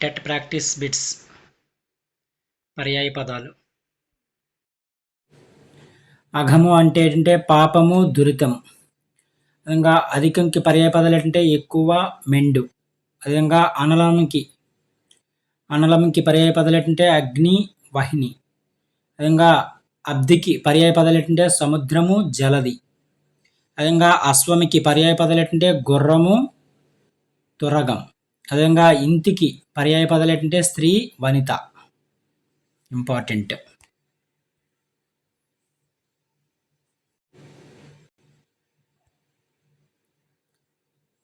TET practice bits పర్యాయ పదాలు. అఘము అంటే ఏంటంటే పాపము దురితం. విధంగా అధికంకి పర్యాయ పదాలు ఏంటంటే ఎక్కువ మెండు. అదేవిధంగా అనలంకి అనలంకి పర్యాయ పదాలు ఏంటంటే అగ్ని వహిని. అదేవిధంగా అబ్దికి పర్యాయ పదాలు ఏంటంటే సముద్రము జలది. అదేవిధంగా అశ్వమికి పర్యాయ పదాలు ఏంటంటే గుర్రము తురగం. అదేవిధంగా ఇంటికి పర్యాయ పదాలు ఏంటంటే స్త్రీ వనిత. ఇంపార్టెంట్.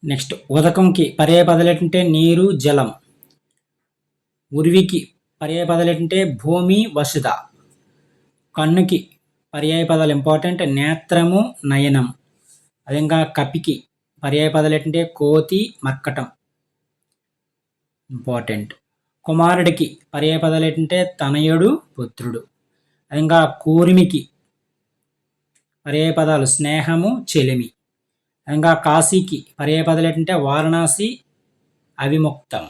నెక్స్ట్ ఉదకంకి పర్యాయ పదాలు ఏంటంటే నీరు జలం. ఉరివికి పర్యాయ పదాలు ఏంటంటే భూమి వసుధ. కన్నుకి పర్యాయ పదాలు ఇంపార్టెంట్ నేత్రము నయనం. అదేవిధంగా కపికి పర్యాయ పదాలు ఏంటంటే కోతి మర్కటం. ఇంపార్టెంట్. కుమారుడికి పర్యాయపదాలు ఏంటంటే తనయుడు పుత్రుడు. ఇంకా కూరిమికి పర్యాయపదాలు స్నేహము చెలిమి. ఇంకా కాశీకి పర్యపదలు ఏంటంటే వారణాసి అవిముక్తం.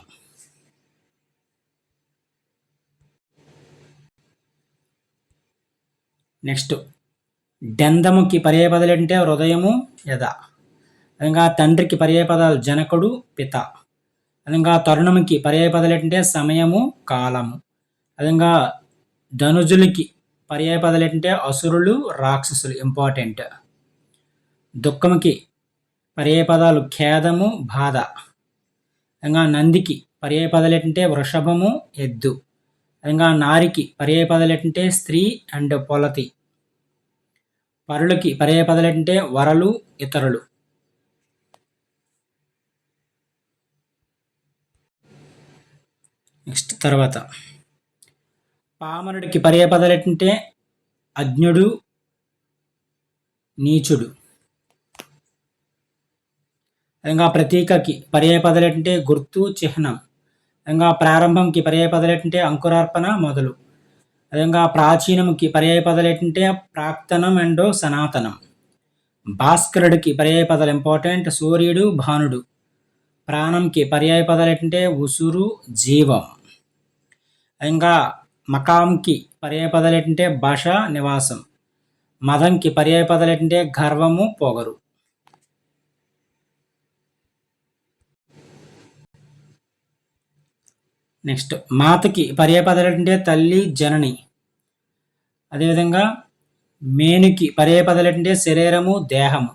నెక్స్ట్ డెందముకి పర్యపదలు ఏంటంటే హృదయము యథ. ఇంకా తండ్రికి పర్యపదాలు జనకుడు పిత. అదంగా తరుణముకి పర్యాయ పదాలు ఏంటంటే సమయము కాలము. అదంగా ధనుజులకి పర్యాయ పదాలు ఏంటంటే అసురులు రాక్షసులు ఇంపార్టెంట్ దుఃఖముకి పర్యాయ పదాలు ఖేదము బాధ. అదంగా నందికి పర్యాయ పదాలు ఏంటంటే వృషభము ఎద్దు. అదంగా నారికి పర్యాయ పదాలు ఏంటంటే స్త్రీ అండ్ పొలతి. పరులకి పర్యాయ పదాలు ఏంటంటే వరలు ఇతరులు. నెక్స్ట్ తర్వాత. పామరుడికి పర్యాయ పదాలు ఏంటంటే అజ్ఞుడు నీచుడు. ఇంకా ప్రతీకకి పర్యాయ పదాలు ఏంటంటే గుర్తు చిహ్నం. ఇంకా ప్రారంభంకి పర్యాయ పదాలు ఏంటంటే అంకురార్పణ మొదలు. అదేవిధంగా ప్రాచీనముకి పర్యాయ పదాలు ఏంటంటే ప్రాక్తనం అండ్ సనాతనం. భాస్కరుడికి పర్యాయ పదాలు ఇంపార్టెంట్ సూర్యుడు భానుడు. ప్రాణంకి పర్యాయ పదాలు ఏంటంటే ఉసురు జీవం. ఇంకా మకాంకి పర్యాయపదలు ఏంటంటే భాష నివాసం. మదంకి పర్యాయపదలు ఏంటంటే గర్వము పొగరు. నెక్స్ట్ మాతకి పర్యాయ ఏంటంటే తల్లి జనని. అదేవిధంగా మేనుకి పర్యాయ ఏంటంటే శరీరము దేహము.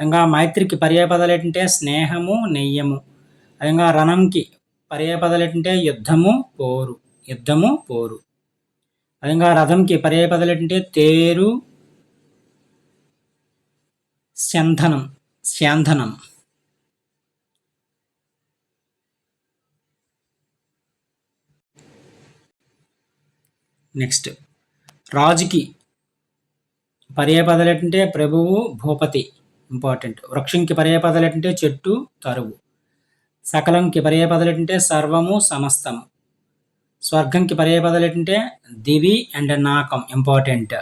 ఇంకా మైత్రికి పర్యాయ ఏంటంటే స్నేహము నెయ్యము. అదేవిధంగా రణంకి పర్యాయ ఏంటంటే యుద్ధము పోరు. యుద్ధము పోరు. అదేవిధంగా రథంకి పర్యాయ పదాలు ఏంటంటే తేరు శంధనం శాంధనం నెక్స్ట్ రాజుకి పర్యాయ పదాలు ఏంటంటే ప్రభువు భూపతి. ఇంపార్టెంట్ వృక్షంకి పర్యాయ పదాలు ఏంటంటే చెట్టు తరువు. సకలంకి పర్యాయ పదాలు ఏంటంటే సర్వము సమస్తము. స్వర్గంకి పర్యాయ పదాలు ఏంటంటే దివి అండ్ నాకం ఇంపార్టెంట్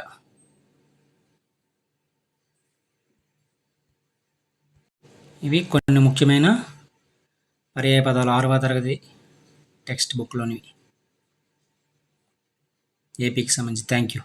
ఇవి కొన్ని ముఖ్యమైన పర్యాయ పదాలు ఆరవ తరగతి టెక్స్ట్ బుక్లోనివి. ఏపీకి సంబంధించి. Thank you